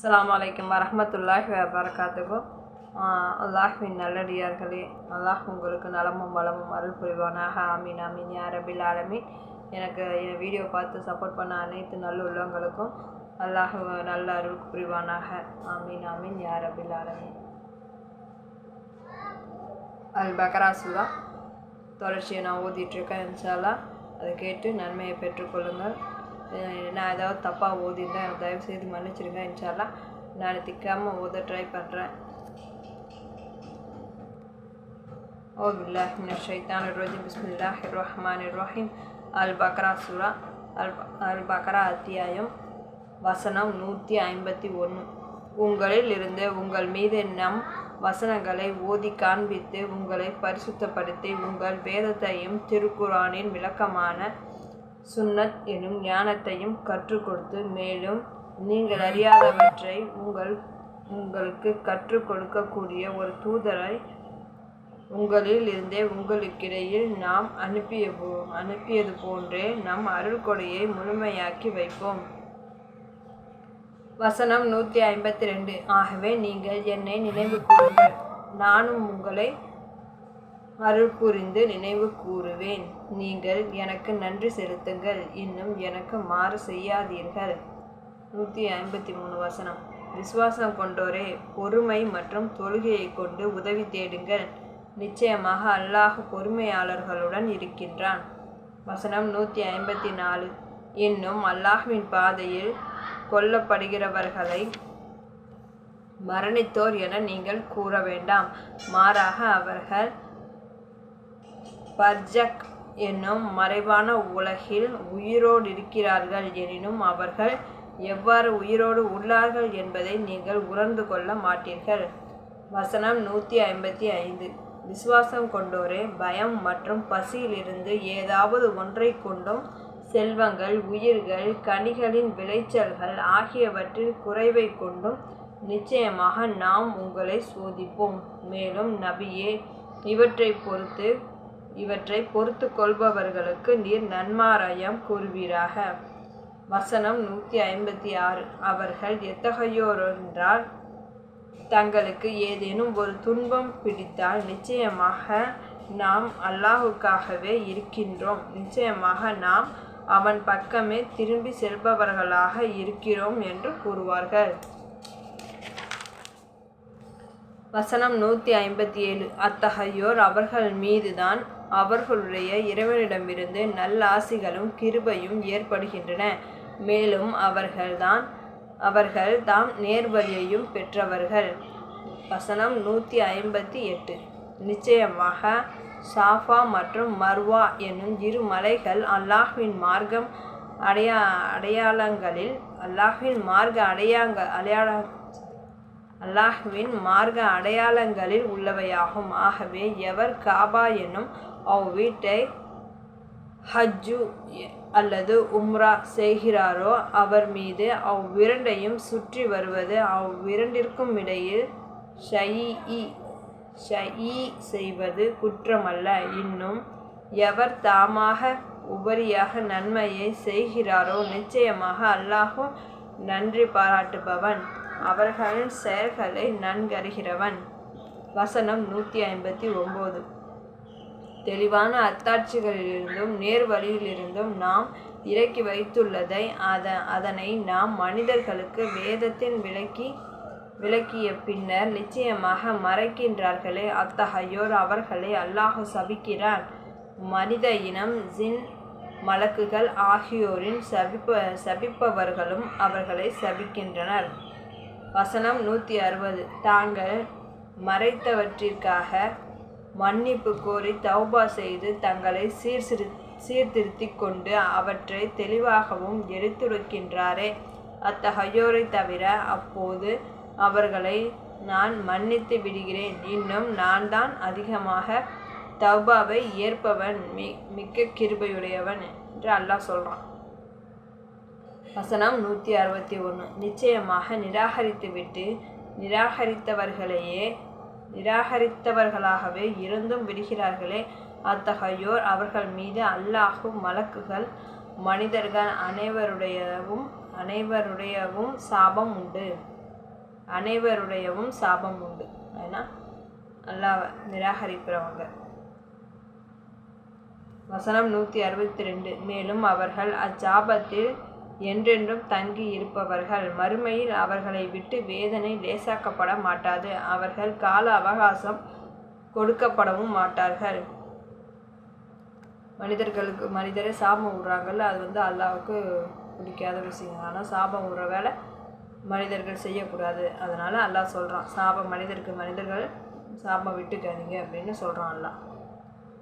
அஸ்லாம் வலைக்கம் வரமத்துல்லாஹி வரகாத்துக்கும் அல்லாஹின் நல்லடியார்களே அல்லாஹ் உங்களுக்கு நலமும் வளமும் அருள் புரிவானாக. ஆமீன் ஆமீன். யா ரபில் ஆலமீன். எனக்கு என் வீடியோ பார்த்து சப்போர்ட் பண்ண அனைத்து நல்ல உள்ளவங்களுக்கும் அல்லாஹ் நல்ல அருள் புரிவானாக. ஆமீன் ஆமீன். யார் அபில் ஆலமீன். அல் பக்ராசுல்லா தொடர்ச்சியை நான் ஓதிட்டுருக்கேன் இன்ஷால்லா அதை கேட்டு நன்மையை பெற்றுக்கொள்ளுங்கள். நான் ஏதாவது தப்பாக ஓதிருந்தேன் எனக்கு தயவு செய்து மன்னிச்சிடுங்க இன்ஷால்லா நான் திக்காமல் ஓத ட்ரை பண்ணுறேன் ஓ பில்லாஹ் மின ஷைத்தான் ரஜிம். பிஸ்மில்லாஹ் ரஹ்மான் அல் பக்ரா சுரா அல் அல் பக்ரா அத்தியாயம் வசனம் நூற்றி ஐம்பத்தி ஒன்று உங்களில் இருந்து உங்கள் மீது நம் வசனங்களை ஓதி காண்பித்து உங்களை பரிசுத்தப்படுத்தி உங்கள் வேதத்தையும் திருக்குரானின் விளக்கமான சுன்னத் எனும் ஞானத்தையும் கற்றுக் கொடுத்து மேலும் நீங்கள் அறியாதவற்றை உங்கள் உங்களுக்கு கற்றுக் கொடுக்கக்கூடிய ஒரு தூதரை உங்களில் இருந்தே உங்களுக்கிடையில் நாம் அனுப்பிய போ அனுப்பியது போன்றே நம் அருள் கொடையை முழுமையாக்கி வைப்போம். வசனம் நூற்றி ஐம்பத்தி ரெண்டு. ஆகவே நீங்கள் என்னை நினைவு கூறுங்கள். நானும் உங்களை அருள் புரிந்து நினைவு கூறுவேன். நீங்கள் எனக்கு நன்றி செலுத்துங்கள். இன்னும் எனக்கு மாறு செய்யாதீர்கள். நூற்றி ஐம்பத்தி மூணு வசனம். விசுவாசம் கொண்டோரே பொறுமை மற்றும் தொழுகையை கொண்டு உதவி தேடுங்கள். நிச்சயமாக அல்லாஹ் பொறுமையாளர்களுடன் இருக்கின்றான். வசனம் நூற்றி ஐம்பத்தி நாலு இன்னும் அல்லாஹ்வின் பாதையில் கொல்லப்படுகிறவர்களை மரணித்தோர் என நீங்கள் கூற வேண்டாம். மாறாக அவர்கள் பர்ஜக் என்னும் மறைவான உலகில் உயிரோடு இருக்கிறார்கள் எனினும் அவர்கள் எவ்வாறு உயிரோடு உள்ளார்கள் என்பதை நீங்கள் உணர்ந்து கொள்ள மாட்டீர்கள். வசனம் நூற்றி ஐம்பத்தி ஐந்து. விசுவாசம் கொண்டோரே பயம் மற்றும் பசியிலிருந்து ஏதாவது ஒன்றை கொண்டும் செல்வங்கள் உயிர்கள் கனிகளின் விளைச்சல்கள் ஆகியவற்றில் குறைவை கொண்டும் நிச்சயமாக நாம் உங்களை சோதிப்போம். மேலும் நபியே இவற்றை பொறுத்து இவற்றை பொறுத்து கொள்பவர்களுக்கு நீர் நன்மாராயம் கூறுவீராக. வசனம் நூற்றி ஐம்பத்தி ஆறு. அவர்கள் எத்தகையோர் என்றால் தங்களுக்கு ஏதேனும் ஒரு துன்பம் பிடித்தால் நிச்சயமாக நாம் அல்லாஹுக்காகவே இருக்கின்றோம். நிச்சயமாக நாம் அவன் பக்கமே திரும்பி செல்பவர்களாக இருக்கிறோம் என்று கூறுவார்கள். வசனம் நூற்றி ஐம்பத்தி ஏழு. அத்தகையோர் அவர்கள் மீதுதான் அவர்களுடைய இறைவனிடமிருந்து நல்லாசிகளும் கிருபையும் ஏற்படுகின்றன. மேலும் அவர்கள்தான் அவர்கள் தாம் நேர்வழியையும் பெற்றவர்கள். வசனம் நூற்றி ஐம்பத்தி எட்டு. நிச்சயமாக சாஃபா மற்றும் மர்வா என்னும் இரு மலைகள் அல்லாஹ்வின் மார்க்கம் அடையா அடையாளங்களில் அல்லாஹ்வின் மார்க்க அடையாங்க அடையாள அல்லாஹ்வின் மார்க்க அடையாளங்களில் உள்ளவையாகும். ஆகவே எவர் காபா என்னும் அவ்வீட்டை ஹஜ்ஜு அல்லது உம்ரா செய்கிறாரோ அவர் மீது அவ்விரண்டையும் சுற்றி வருவது அவ்விரண்டிற்கும் இடையில் ஷயி ஷயி செய்வது குற்றமல்ல. இன்னும் எவர் தாமாக உபரியாக நன்மையை செய்கிறாரோ நிச்சயமாக அல்லாஹும் நன்றி பாராட்டுபவன். அவர்களின் செயல்களை நன்கறிகிறவன். வசனம் நூற்றி ஐம்பத்தி ஒம்பது. தெளிவான அத்தாட்சிகளிலிருந்தும் நேர்வழியிலிருந்தும் நாம் இறக்கி வைத்துள்ளதை அத அதனை நாம் மனிதர்களுக்கு வேதத்தின் விளக்கி விளக்கிய பின்னர் நிச்சயமாக மறைக்கின்றார்களே. அத்தகையோர் அவர்களை அல்லாஹு சபிக்கிறான் மனித இனம் ஜின் மலக்குகள் ஆகியோரின் சபிப்ப சபிப்பவர்களும் அவர்களை சபிக்கின்றனர். வசனம் நூற்றி அறுபது. தாங்கள் மறைத்தவற்றிற்காக மன்னிப்பு கோரி தௌபா செய்து தங்களை சீர்திரு சீர்திருத்தி கொண்டு அவற்றை தெளிவாகவும் எடுத்துரைக்கின்றாரே. அத்தகையோரை தவிர அப்போது அவர்களை நான் மன்னித்து விடுகிறேன். இன்னும் நான் தான் அதிகமாக தௌபாவை ஏற்பவன் மி மிக்க கிருபையுடையவன் என்று அல்லாஹ் சொல்கிறான் வசனம் நூற்றி அறுபத்தி ஒன்று நிச்சயமாக நிராகரித்துவிட்டு நிராகரித்தவர்களையே நிராகரித்தவர்களாகவே இருந்தும் விடுகிறார்களே. அத்தகையோர் அவர்கள் மீது அல்லாஹும் மலக்குகள் மனிதர்கள் அனைவருடையவும் அனைவருடையவும் சாபம் உண்டு. அனைவருடையவும் சாபம் உண்டு. ஏன்னா அல்லாஹ் நிராகரிக்கிறவங்க. வசனம் நூற்றி அறுபத்தி ரெண்டு. மேலும் அவர்கள் அச்சாபத்தில் என்றென்றும் தங்கி இருப்பவர்கள். மறுமையில் அவர்களை விட்டு வேதனை லேசாக்கப்பட மாட்டாது. அவர்கள் கால அவகாசம் கொடுக்கப்படவும் மாட்டார்கள். மனிதர்களுக்கு மனிதரே சாபம் விடுறாங்கல்ல அது வந்து அல்லாவுக்கு பிடிக்காத விஷயம். ஆனால் சாபம் விடுற வேலை மனிதர்கள் செய்யக்கூடாது. அதனால் அல்லாஹ் சொல்கிறான் சாபம் மனிதருக்கு மனிதர்கள் சாபம் விட்டுக்காதீங்க அப்படின்னு சொல்கிறான் அல்லாஹ்.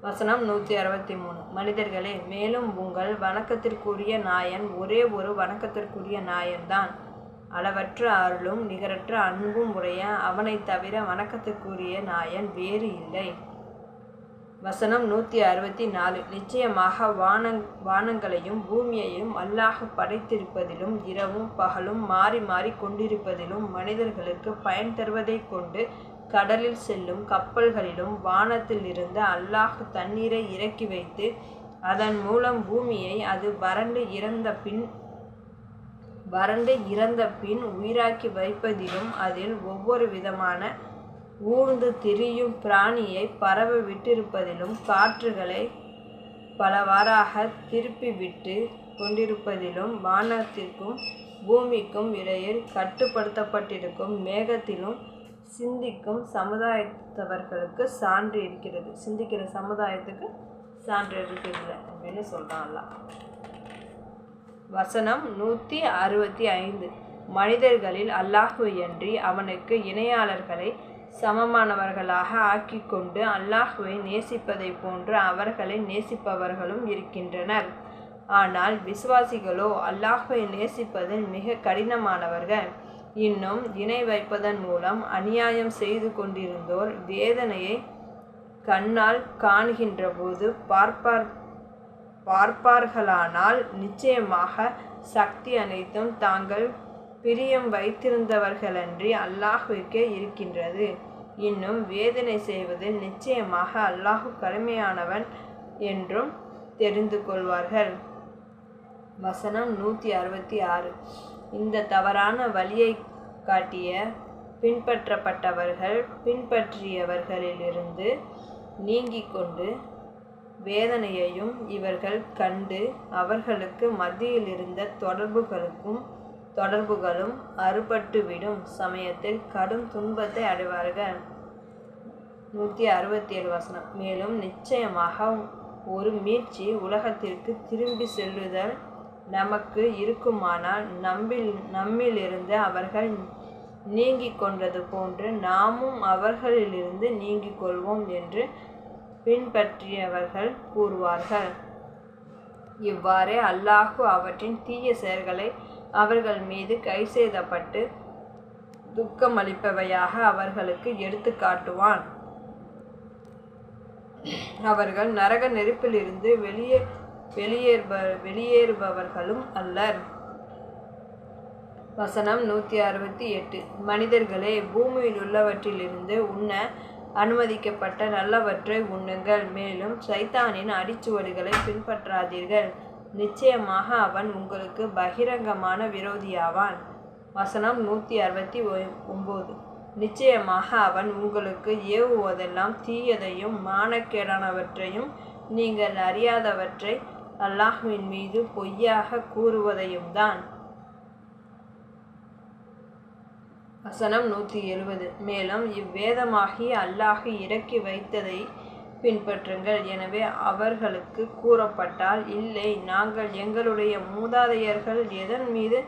வசனம் நூற்றி அறுபத்தி மூணு. மனிதர்களே மேலும் உங்கள் வணக்கத்திற்குரிய நாயன் ஒரே ஒரு வணக்கத்திற்குரிய நாயன்தான். அளவற்ற அருளும் நிகரற்ற அன்பும் உடைய அவனைத் தவிர வணக்கத்திற்குரிய நாயன் வேறு இல்லை. வசனம் நூற்றி அறுபத்தி நாலு. நிச்சயமாக வானங் வானங்களையும் பூமியையும் அல்லாஹ் படைத்திருப்பதிலும் இரவும் பகலும் மாறி மாறி கொண்டிருப்பதிலும் மனிதர்களுக்கு பயன் தருவதைக் கொண்டு கடலில் செல்லும் கப்பல்களிலும் வானத்தில் இருந்து அல்லாஹ் தண்ணீரை இறக்கி வைத்து அதன் மூலம் பூமியை அது வறண்டு இறந்த பின் வறண்டு இறந்த பின் உயிராக்கி வைப்பதிலும் அதில் ஒவ்வொரு விதமான ஊர்ந்து திரியும் பிராணியை பரவ விட்டிருப்பதிலும் காற்றுகளை பலவாறாக திருப்பி விட்டு கொண்டிருப்பதிலும் வானத்திற்கும் பூமிக்கும் இடையில் கட்டுப்படுத்தப்பட்டிருக்கும் மேகத்திலும் சிந்திக்கும் சமுதாயத்தவர்களுக்கு சான்று இருக்கிறது. சிந்திக்கிற சமுதாயத்துக்கு சான்று இருக்கிறது அப்படின்னு சொல்கிறான்ல வசனம் நூற்றி அறுபத்தி ஐந்து. மனிதர்களில் அல்லாஹுவையன்றி அவனுக்கு இணையாளர்களை சமமானவர்களாக ஆக்கிக்கொண்டு அல்லாஹுவை நேசிப்பதைப் போன்று அவர்களை நேசிப்பவர்களும் இருக்கின்றனர். ஆனால் விசுவாசிகளோ அல்லாஹுவை நேசிப்பதில் மிக கடினமானவர்கள். இன்னும் இணை வைப்பதன் மூலம் அநியாயம் செய்து கொண்டிருந்தோர் வேதனையை கண்ணால் காண்கின்ற போது பார்ப்பார் பார்ப்பார்களானால் நிச்சயமாக சக்தி அனைத்தும் தாங்கள் பிரியம் வைத்திருந்தவர்களன்றி அல்லாஹுவிற்கே இருக்கின்றது. இன்னும் வேதனை செய்வதில் நிச்சயமாக அல்லாஹு கடுமையானவன் என்றும் தெரிந்து கொள்வார்கள். வசனம் நூற்றி அறுபத்தி ஆறு. இந்த தவறான வழியை காட்டிய பின்பற்றப்பட்டவர்கள் பின்பற்றியவர்களிலிருந்து நீங்கிக் கொண்டு வேதனையையும் இவர்கள் கண்டு அவர்களுக்கு மத்தியில் இருந்த தொடர்புகளுக்கும் தொடர்புகளும் அறுபட்டுவிடும் சமயத்தில் கடும் துன்பத்தை அடைவார்கள். நூற்றி அறுபத்தி ஏழு வசனம். மேலும் நிச்சயமாக ஒரு மீட்சி உலகத்திற்கு திரும்பி செல்லுதல் நமக்கு இருக்குமானால் நம்பில் நம்மிலிருந்து அவர்கள் நீங்கிக் கொண்டது போன்று நாமும் அவர்களிலிருந்து நீங்கிக் கொள்வோம் என்று பின்பற்றியவர்கள் கூறுவார்கள். இவ்வாறே அல்லாஹு அவற்றின் தீய செயல்களை அவர்கள் மீது கை செய்தப்பட்டு துக்கமளிப்பவையாக அவர்களுக்கு எடுத்து காட்டுவான். அவர்கள் நரக நெருப்பிலிருந்து வெளியே வெளியேறுப வெளியேறுபவர்களும் அல்லர். வசனம் நூற்றி அறுபத்தி எட்டு. மனிதர்களே பூமியில் உள்ளவற்றிலிருந்து உண்ண அனுமதிக்கப்பட்ட நல்லவற்றை உண்ணுங்கள். மேலும் சைத்தானின் அடிச்சுவடுகளை பின்பற்றாதீர்கள். நிச்சயமாக அவன் உங்களுக்கு பகிரங்கமான விரோதியாவான். வசனம் நூற்றி அறுபத்தி ஒம்பது. நிச்சயமாக அவன் உங்களுக்கு ஏவுவதெல்லாம் தீயதையும் மானக்கேடானவற்றையும் நீங்கள் அறியாதவற்றை அல்லாஹுவின் மீது பொய்யாக கூறுவதையும் தான் வசனம் நூற்றி எழுபது. மேலும் இவ்வேதமாகி அல்லாஹு இறக்கி வைத்ததை பின்பற்றுங்கள். எனவே அவர்களுக்கு கூறப்பட்டால் இல்லை நாங்கள் எங்களுடைய மூதாதையர்கள் எதன் மீது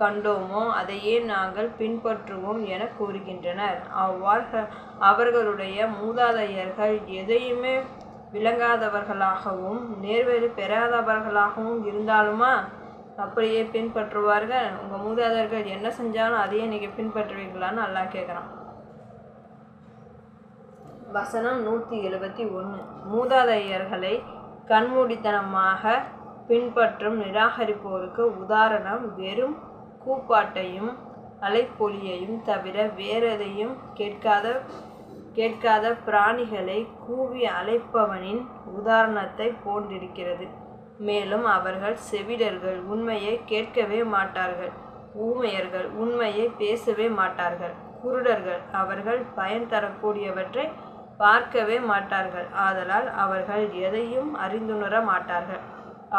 கண்டோமோ அதையே நாங்கள் பின்பற்றுவோம் என கூறுகின்றனர். அவ்வாறு அவர்களுடைய மூதாதையர்கள் எதையுமே விளங்காதவர்களாகவும் நேர்வழி பெறாதவர்களாகவும் இருந்தாலுமா? அப்படியே பின்பற்றுவார்கள். உங்கள் மூதாதர்கள் என்ன செஞ்சாலும் அதையே நீங்கள் பின்பற்றுவீங்களான்னு அல்லாஹ் கேட்குறான் வசனம் நூற்றி எழுபத்தி ஒன்று மூதாதையர்களை கண்மூடித்தனமாக பின்பற்றும் நிராகரிப்போருக்கு உதாரணம் வெறும் கூப்பாட்டையும் அலைப்பொலியையும் தவிர வேறெதையும் கேட்காத கேட்காத பிராணிகளை கூவி அழைப்பவனின் உதாரணத்தை போன்றிருக்கிறது. மேலும் அவர்கள் செவிடர்கள் உண்மையை கேட்கவே மாட்டார்கள். ஊமையர்கள் உண்மையை பேசவே மாட்டார்கள். குருடர்கள் அவர்கள் பயன் தரக்கூடியவற்றை பார்க்கவே மாட்டார்கள். ஆதலால் அவர்கள் எதையும் அறிந்துணர மாட்டார்கள்.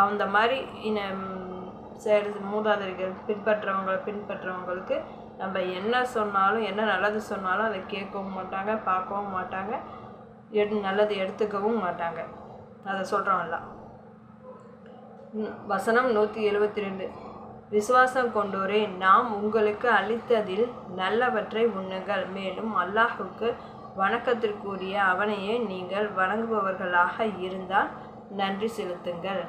அந்த மாதிரி இன சரி மூதாதைகள் பின்பற்றவங்களை பின்பற்றவங்களுக்கு நம்ம என்ன சொன்னாலும் என்ன நல்லது சொன்னாலும் அதை கேட்கவும் மாட்டாங்க பார்க்கவும் மாட்டாங்க. எடு நல்லது எடுத்துக்கவும் மாட்டாங்க. அதை சொல்கிறோம்ல வசனம் நூற்றி எழுபத்தி ரெண்டு விசுவாசம் கொண்டோரே நாம் உங்களுக்கு அளித்ததில் நல்லவற்றை உண்ணுங்கள். மேலும் அல்லாஹுக்கு வணக்கத்திற்குரிய அவனையே நீங்கள் வணங்குபவர்களாக இருந்தால் நன்றி செலுத்துங்கள்.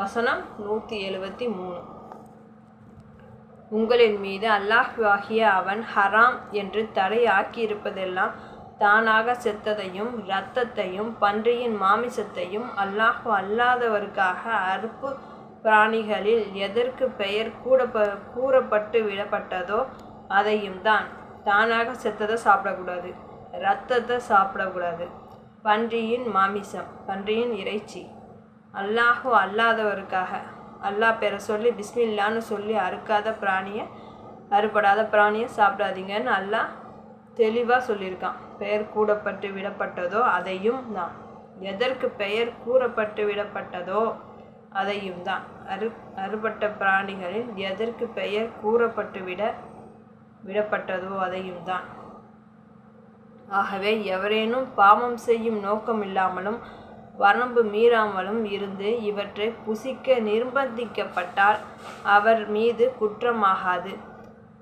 வசனம் நூற்றி எழுபத்தி மூணு உங்களின் மீது அல்லாஹுவாகிய அவன் ஹராம் என்று தடை ஆக்கியிருப்பதெல்லாம் தானாக செத்ததையும் இரத்தத்தையும் பன்றியின் மாமிசத்தையும் அல்லாஹு அல்லாதவருக்காக அறுப்பு பிராணிகளில் எதற்கு பெயர் கூட கூறப்பட்டு விடப்பட்டதோ அதையும் தான் தானாக செத்ததை சாப்பிடக்கூடாது இரத்தத்தை சாப்பிடக்கூடாது. பன்றியின் மாமிசம் பன்றியின் இறைச்சி. அல்லாஹு அல்லாதவருக்காக. அல்லாஹ் பேரை சொல்லி பிஸ்மில்லான்னு சொல்லி அறுக்காத பிராணியை அறுபடாத பிராணியை சாப்பிடாதீங்கன்னு அல்லாஹ் தெளிவாக சொல்லியிருக்கான். பெயர் கூடப்பட்டு விடப்பட்டதோ அதையும் தான். எதற்கு பெயர் கூறப்பட்டு விடப்பட்டதோ அதையும் தான். அறு அறுபட்ட பிராணிகளில் எதற்கு பெயர் கூறப்பட்டு விட விடப்பட்டதோ அதையும் தான். ஆகவே எவரேனும் பாவம் செய்யும் நோக்கம் இல்லாமலும் வரம்பு மீறாமலும் இருந்து இவற்றை புசிக்க நிர்பந்திக்கப்பட்டால் அவர் மீது குற்றமாகாது.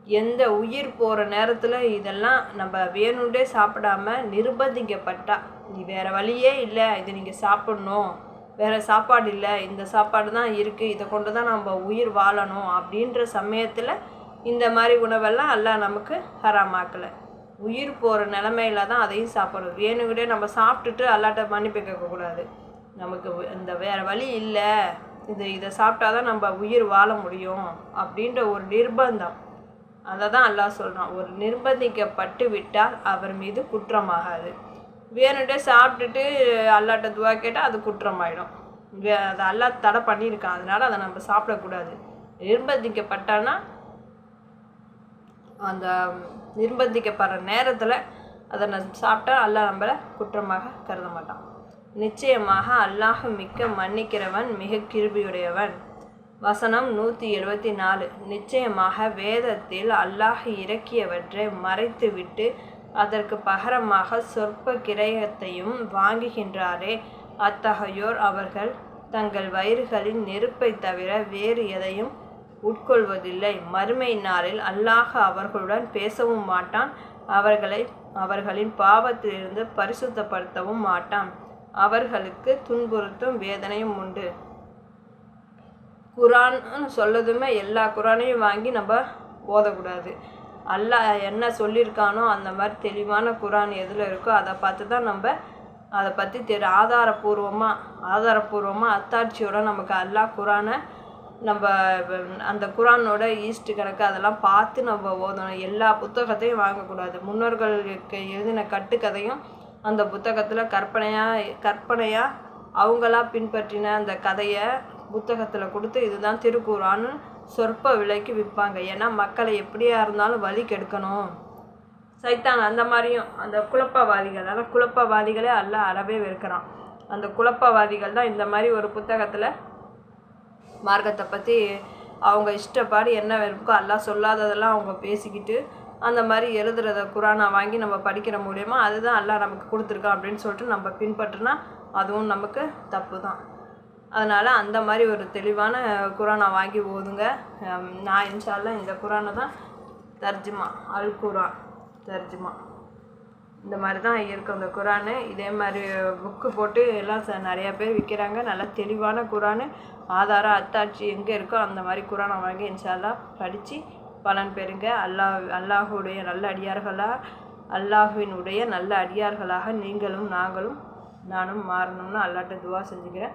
எந்த உயிர் போகிற நேரத்தில் இதெல்லாம் நம்ம வேணுண்டே சாப்பிடாம நிர்பந்திக்கப்பட்டா. நீ வேறு வழியே இல்லை இதை நீங்கள் சாப்பிட்ணும். வேறு சாப்பாடு இல்லை இந்த சாப்பாடு தான் இருக்குது இதை கொண்டு தான் நம்ம உயிர் வாழணும் அப்படின்ற சமயத்தில் இந்த மாதிரி உணவெல்லாம் எல்லாம் நமக்கு ஹராமாக்கலை. உயிர் போகிற நிலமையில தான் அதையும் சாப்பிட்றோம் வேணுங்கிட்டே நம்ம சாப்பிட்டுட்டு அல்லாட்ட மன்னிப்பு கேட்கக்கூடாது நமக்கு இந்த வேறு வழி இல்லை இது இதை சாப்பிட்டா தான் நம்ம உயிர் வாழ முடியும் அப்படின்ற ஒரு நிர்பந்தம். அதை தான் அல்லாஹ் சொல்கிறான் ஒரு நிர்பந்திக்கப்பட்டு விட்டால் அவர் மீது குற்றமாகாது. வேணுட்டே சாப்பிட்டுட்டு அல்லாட்ட துவா கேட்டால் அது குற்றமாயிடும். அதை அல்லா தடை பண்ணியிருக்கான். அதனால் அதை நம்ம சாப்பிடக்கூடாது. நிர்பந்திக்கப்பட்டான்னா அந்த நிர்பந்திக்கப்படுற நேரத்தில் அதை நம் சாப்பிட்டா அல்லாஹ் நம்மளை குற்றமாக கருத மாட்டான். நிச்சயமாக அல்லாஹ் மிக்க மன்னிக்கிறவன் மிக கிருபியுடையவன். வசனம் நூற்றி எழுபத்தி நாலு நிச்சயமாக வேதத்தில் அல்லாஹ் இறக்கியவற்றை மறைத்துவிட்டு அதற்கு பகரமாக சொற்ப கிரயத்தையும் வாங்குகின்றாரே. அத்தகையோர் அவர்கள் தங்கள் வயிறுகளின் நெருப்பை தவிர வேறு எதையும் உட்கொள்வதில்லை. மறுமை நாளில் அல்லாஹ் அவர்களுடன் பேசவும் மாட்டான். அவர்களை அவர்களின் பாவத்திலிருந்து பரிசுத்தப்படுத்தவும் மாட்டான். அவர்களுக்கு துன்புறுத்தும் வேதனையும் உண்டு. குரான்னு சொல்லதுமே எல்லா குரானையும் வாங்கி நம்ம ஓதக்கூடாது. அல்லாஹ் என்ன சொல்லியிருக்கானோ அந்த மாதிரி தெளிவான குரான் எதில் இருக்கோ அதை பார்த்து தான் நம்ம அதை பற்றி தெரி ஆதாரபூர்வமாக ஆதாரபூர்வமாக அத்தாட்சியோட நமக்கு அல்லாஹ் குரானை நம்ம அந்த குரானோட ஈஸ்ட் கணக்கு அதெல்லாம் பார்த்து நம்ம ஓதணும். எல்லா புத்தகத்தையும் வாங்கக்கூடாது. முன்னோர்களுக்கு எழுதின கட்டுக்கதையும் அந்த புத்தகத்தில் கற்பனையாக கற்பனையாக அவங்களா பின்பற்றின அந்த கதையை புத்தகத்தில் கொடுத்து இதுதான் திருக்குறான்னு சொற்ப விலைக்கு விற்பாங்க. ஏன்னா மக்களை எப்படியா இருந்தாலும் வழி கெடுக்கணும். சைத்தான் அந்த மாதிரியும் அந்த குழப்பவாதிகள். அதான் குழப்பவாதிகளே அல்ல அறவே வெறுக்கிறான். அந்த குழப்பவாதிகள் தான் இந்த மாதிரி ஒரு புத்தகத்தில் மார்க்கத்தை பற்றி அவங்க இஷ்டப்பாடு என்ன இருக்கோ எல்லாம் சொல்லாததெல்லாம் அவங்க பேசிக்கிட்டு அந்த மாதிரி எழுதுறத குரானை வாங்கி நம்ம படிக்கிற மூலயமா அதுதான் எல்லாம் நமக்கு கொடுத்துருக்கான் அப்படின்னு சொல்லிட்டு நம்ம பின்பற்றினா அதுவும் நமக்கு தப்பு தான் அதனால் அந்த மாதிரி ஒரு தெளிவான குரானை வாங்கி ஓதுங்க. நான் இன்ஷால்லாம் இந்த குரானை தான் தர்ஜுமா அல் குரான் தர்ஜுமா. இந்த மாதிரி தான் இருக்கும் இந்த குரானு. இதே மாதிரி புக்கு போட்டு எல்லாம் ச நிறையா பேர் விற்கிறாங்க நல்லா தெளிவான குரானு. ஆதாரம் அத்தாட்சி எங்கே இருக்கோ அந்த மாதிரி குரானை வாங்கி இன்ஷால்லா படித்து பலன் பெறுங்க. அல்லாஹ் அல்லாஹுடைய நல்ல அடியார்களாக அல்லாஹுவினுடைய நல்ல அடியார்களாக நீங்களும் நாங்களும் நானும் மாறணும்னு அல்லாட்ட துவா செஞ்சுக்கிறேன்.